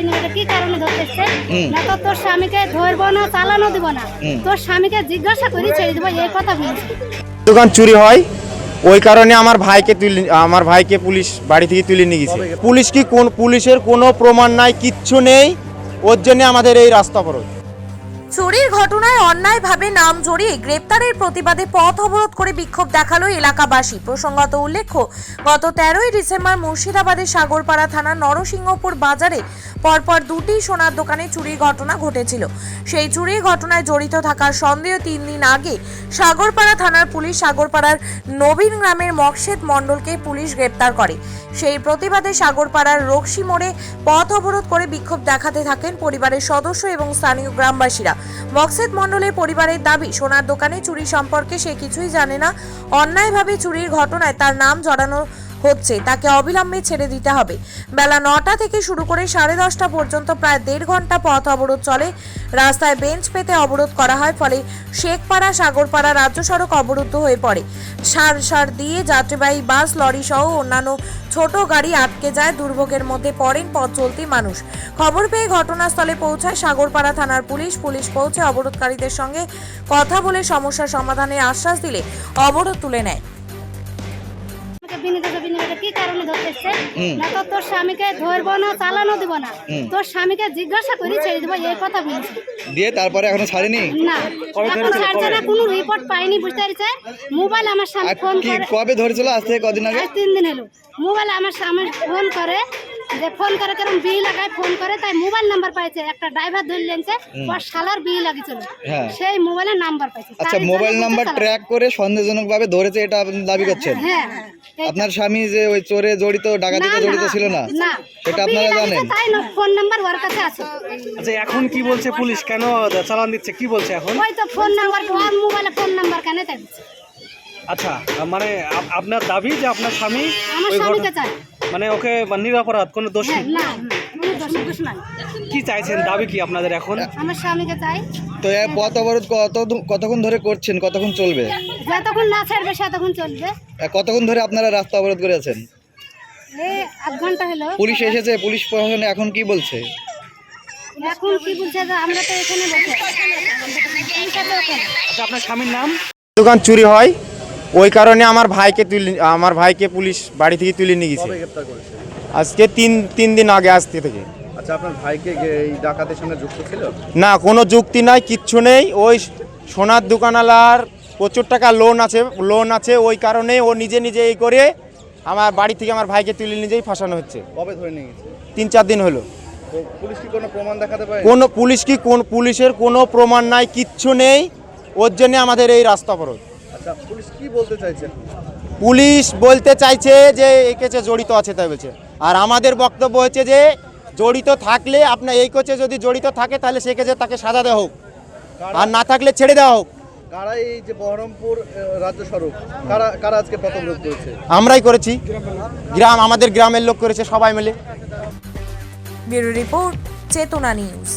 যাবি না এটা কি কারণে ধরতেছে? না তো তোর স্বামীকে ধরবো না চালানো দিব না। তোর স্বামীকে জিজ্ঞাসা করি ছেড়ে দিব এই কথা বলছি। দোকান চুরি হয় ওই কারণে আমার ভাইকে তুলে আমার ভাইকে পুলিশ বাড়ি থেকে তুলে নিয়ে গেছে? পুলিশ কি কোন পুলিশের কোনো প্রমাণ নাই কিচ্ছু নেই ওর জন্য আমাদের এই রাস্তা অবরোধ। চুরির ঘটনায় অন্যায়ভাবে নাম জড়িয়ে গ্রেপ্তারের প্রতিবাদে পথ অবরোধ করে বিক্ষোভ দেখাল এলাকাবাসী। প্রসঙ্গত উল্লেখ্য, গত তেরোই ডিসেম্বর মুর্শিদাবাদের সাগরপাড়া থানার নরসিংহপুর বাজারে পরপর দুটি সোনার দোকানে চুরির ঘটনা ঘটেছিল। সেই চুরির ঘটনায় জড়িত থাকার সন্দেহ তিন দিন আগে সাগরপাড়া থানার পুলিশ সাগরপাড়ার নবীন গ্রামের মকসেদ মণ্ডলকে পুলিশ গ্রেপ্তার করে। সেই প্রতিবাদে সাগরপাড়ার রক্সি মোড়ে পথ অবরোধ করে বিক্ষোভ দেখাতে থাকেন পরিবারের সদস্য এবং স্থানীয় গ্রামবাসীরা। মকসেদ মণ্ডলের পরিবারের দাবি, সোনার দোকানে চুরি সম্পর্কে সে কিছুই জানে না। অন্যায়ভাবে চুরির ঘটনায় তার নাম জড়ানো হচ্ছে, তাকে অবিলম্বে ছেড়ে দিতে হবে। বেলা নটা থেকে শুরু করে সাড়ে দশটা পর্যন্ত প্রায় দেড় ঘণ্টা পথ অবরোধ চলে। রাস্তায় বেঞ্চ পেতে অবরোধ করা হয়, ফলে শেখপাড়া, সাগরপাড়া রাজ্য সড়ক অবরুদ্ধ হয়ে পড়ে। সার সার দিয়ে যাত্রীবাহী বাস, লরি সহ অন্যান্য ছোট গাড়ি আটকে যায়, দুর্ভোগের মধ্যে পড়েন পথ চলতি মানুষ। খবর পেয়ে ঘটনাস্থলে পৌঁছায় সাগরপাড়া থানার পুলিশ। পুলিশ পৌঁছে অবরোধকারীদের সঙ্গে কথা বলে সমস্যা সমাধানের আশ্বাস দিলে অবরোধ তুলে নেয়। কারণে ধরতেছে। না তো তোর স্বামীকে ধরবো না চালানো দিব না। তোর স্বামীকে জিজ্ঞাসা করি ছেড়ে দিব এই কথা বলছি। দিয়ে তারপরে এখনও ছাড়েনি? না এখন ছাড়ছে না কোনো রিপোর্ট পাইনি বুঝতে পারছে? মোবাইল আমার স্বামী ফোন করে কবে ধরেছিল? আজ থেকে কদিন আগে? আজ তিন দিন হলো। মোবাইল আমার স্বামী ফোন করে যে ফোন করে কেরম বিল লাগায় ফোন করে তাই মোবাইল নাম্বার পাইছে। একটা ড্রাইভার ধরে লেনছে ওর শালার বিল লাগিয়েছিল। হ্যাঁ। সেই মোবাইলের নাম্বার পাইছে। আচ্ছা মোবাইল নাম্বার ট্র্যাক করে সন্দেহজনক ভাবে ধরেছে এটা আপনি দাবি করছেন? হ্যাঁ। আপনার স্বামী যে ওই চোরে জড়িত ডাকাতিতে না, জড়িত ছিল না? না। সেটা আপনারা জানেন? তাই না ফোন নাম্বার ওর কাছে আছে। আচ্ছা এখন কি বলছে পুলিশ? কেন চালান দিচ্ছে? কি বলছে এখন? ওই তো ফোন নাম্বার ওর মোবাইলে ফোন নাম্বার কেন তাই আচ্ছা মানে আপনার দাবি যে আপনার স্বামী আমার স্বামীকে চায়। চাই মানে ওকে নিরাপরাধ নিরপরাধ কোনো দোষ? না নেই না। দোষ কি চাইছেন? দাবি কি আপনাদের এখন? আমার স্বামীকে চাই। তো এই পথ অবরোধ কত কতক্ষণ ধরে করছেন? কতক্ষণ চলবে? যতক্ষণ না ছাড়বে ততক্ষণ চলবে। কতক্ষণ ধরে আপনারা রাস্তা অবরোধ করে আছেন? এই আধ ঘণ্টা হলো। পুলিশ এসেছে পুলিশ প্রশাসন এখন কি বলছে? এখন কি বলছে যে আমরা তো এখানে বসে পুলিশ আছে ওখানে। আচ্ছা আপনার স্বামীর নাম? দোকান চুরি হয়। ওই কারণে আমার ভাইকে তুলে আমার ভাইকে পুলিশ বাড়ি থেকে তুলে নিয়ে গেছে। গ্রেপ্তার করেছে? আজকে তিন তিন দিন আগে আসতে থেকে আচ্ছা আপনার ভাইকে এই ডাকাতের সঙ্গে যুক্ত ছিল? না কোনো যুক্তি নাই কিচ্ছু নেই। ওই সোনার দোকানওয়ালার প্রচুর টাকা লোন আছে লোন আছে ওই কারণে ও নিজে নিজে এই করে আমার বাড়ি থেকে আমার ভাইকে তুলে নিজেই ফাঁসানো হচ্ছে। কবে ধরে নিয়ে গেছে? তিন চার দিন হলো। পুলিশ কি কোনো প্রমাণ দেখাতে পারে? কোনো পুলিশ কি কোন পুলিশের কোনো প্রমাণ নাই কিচ্ছু নেই। ওর জন্য আমাদের এই রাস্তা অবরোধ। আচ্ছা পুলিশ কি বলতে চাইছে? পুলিশ বলতে চাইছে যে এই কেসে জড়িত আছে তাই বলছে। আর আমাদের বক্তব্য হচ্ছে যে জড়িত থাকলে আপনার এই কোচে যদি জড়িত থাকে তাহলে সে কেসে তাকে সাজা দেওয়া হোক। আর না থাকলে ছেড়ে দেওয়া হোক। কারা এই যে বহরমপুর রাজ্য সড়ক কারা কারা আজকে পথ অবরোধ করেছে? আমরাই করেছি। গ্রাম আমাদের গ্রামের লোক করেছে সবাই মিলে। Bureau report Chetana news.